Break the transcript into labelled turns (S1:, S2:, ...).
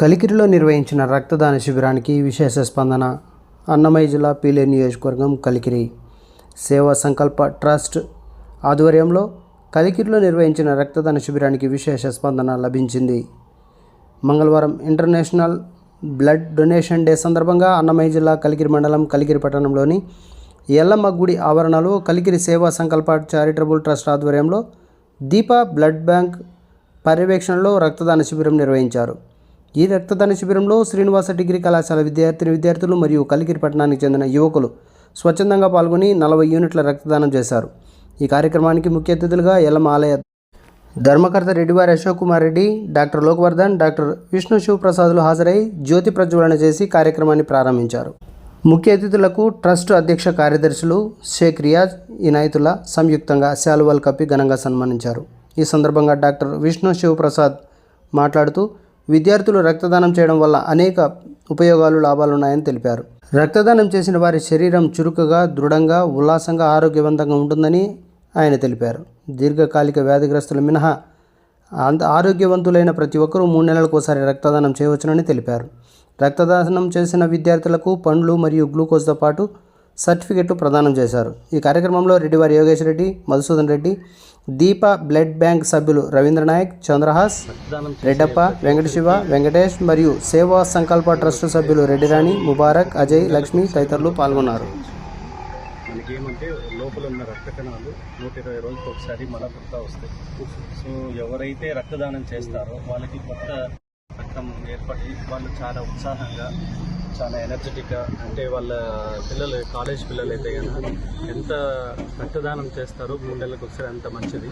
S1: కలికిరిలో నిర్వహించిన రక్తదాన శిబిరానికి విశేష స్పందన. అన్నమయ్య జిల్లా పీలే నియోజకవర్గం కలికిరి. సేవా సంకల్ప ట్రస్ట్ ఆధ్వర్యంలో కలికిరిలో నిర్వహించిన రక్తదాన శిబిరానికి విశేష స్పందన లభించింది. మంగళవారం ఇంటర్నేషనల్ బ్లడ్ డొనేషన్ డే సందర్భంగా అన్నమయ్య జిల్లా కలికిరి మండలం కలికిరి పట్టణంలోని ఎల్లమ్మ గుడి ఆవరణలో కలికిరి సేవా సంకల్ప చారిటబుల్ ట్రస్ట్ ఆధ్వర్యంలో దీప బ్లడ్ బ్యాంక్ పర్యవేక్షణలో రక్తదాన శిబిరం నిర్వహించారు. ఈ రక్తదాన శిబిరంలో శ్రీనివాస డిగ్రీ కళాశాల విద్యార్థిని విద్యార్థులు మరియు కలికిరి పట్టణానికి చెందిన యువకులు స్వచ్ఛందంగా పాల్గొని నలభై యూనిట్ల రక్తదానం చేశారు. ఈ కార్యక్రమానికి ముఖ్య అతిథులుగా ఎల్లమ్మ ఆలయ ధర్మకర్త రెడ్డివారి అశోక్ కుమార్ రెడ్డి డాక్టర్ లోకవర్ధన్ డాక్టర్ విష్ణు శివప్రసాదులు హాజరై జ్యోతి ప్రజ్వలన చేసి కార్యక్రమాన్ని ప్రారంభించారు. ముఖ్య అతిథులకు ట్రస్ట్ అధ్యక్ష కార్యదర్శులు షేక్ రియాజ్ ఇనాయతుల్లా సంయుక్తంగా శాలువాలు కప్పి ఘనంగా సన్మానించారు. ఈ సందర్భంగా డాక్టర్ విష్ణు శివప్రసాద్ మాట్లాడుతూ విద్యార్థులు రక్తదానం చేయడం వల్ల అనేక ఉపయోగాలు లాభాలున్నాయని తెలిపారు. రక్తదానం చేసిన వారి శరీరం చురుకుగా దృఢంగా ఉల్లాసంగా ఆరోగ్యవంతంగా ఉంటుందని ఆయన తెలిపారు. దీర్ఘకాలిక వ్యాధిగ్రస్తులు మినహా అంత ఆరోగ్యవంతులైన ప్రతి ఒక్కరూ మూడు నెలలకు ఒకసారి రక్తదానం చేయవచ్చునని తెలిపారు. రక్తదానం చేసిన విద్యార్థులకు పండ్లు మరియు గ్లూకోజ్తో పాటు సర్టిఫికెట్లు ప్రదానం చేశారు. ఈ కార్యక్రమంలో రెడ్డివారి యోగేష్ రెడ్డి మధుసూదన్ రెడ్డి దీప బ్లడ్ బ్యాంక్ సభ్యులు రవీంద్ర నాయక్ చంద్రహాస్ రెడ్డప్ప వెంకటశివ వెంకటేష్ మరియు సేవా సంకల్ప ట్రస్ట్ సభ్యులు రెడ్డిరాణి ముబారక్ అజయ్ లక్ష్మి తదితరులు పాల్గొన్నారు.
S2: మనకేమంటే లోపల ఉన్న రక్త కణాలు నూట ఇరవై రోజులకు ఒకసారి మళ్ళా కొత్త వస్తాయి. సో ఎవరైతే రక్తదానం చేస్తారో వాళ్ళకి కొత్త రక్తం ఏర్పడి వాళ్ళు చాలా ఉత్సాహంగా చాలా ఎనర్జెటిక్గా అంటే వాళ్ళ పిల్లలు కాలేజ్ పిల్లలు అయితే కనుక ఎంత రక్తదానం చేస్తారో మూడు నెలలకు ఒకసారి అంత మంచిది.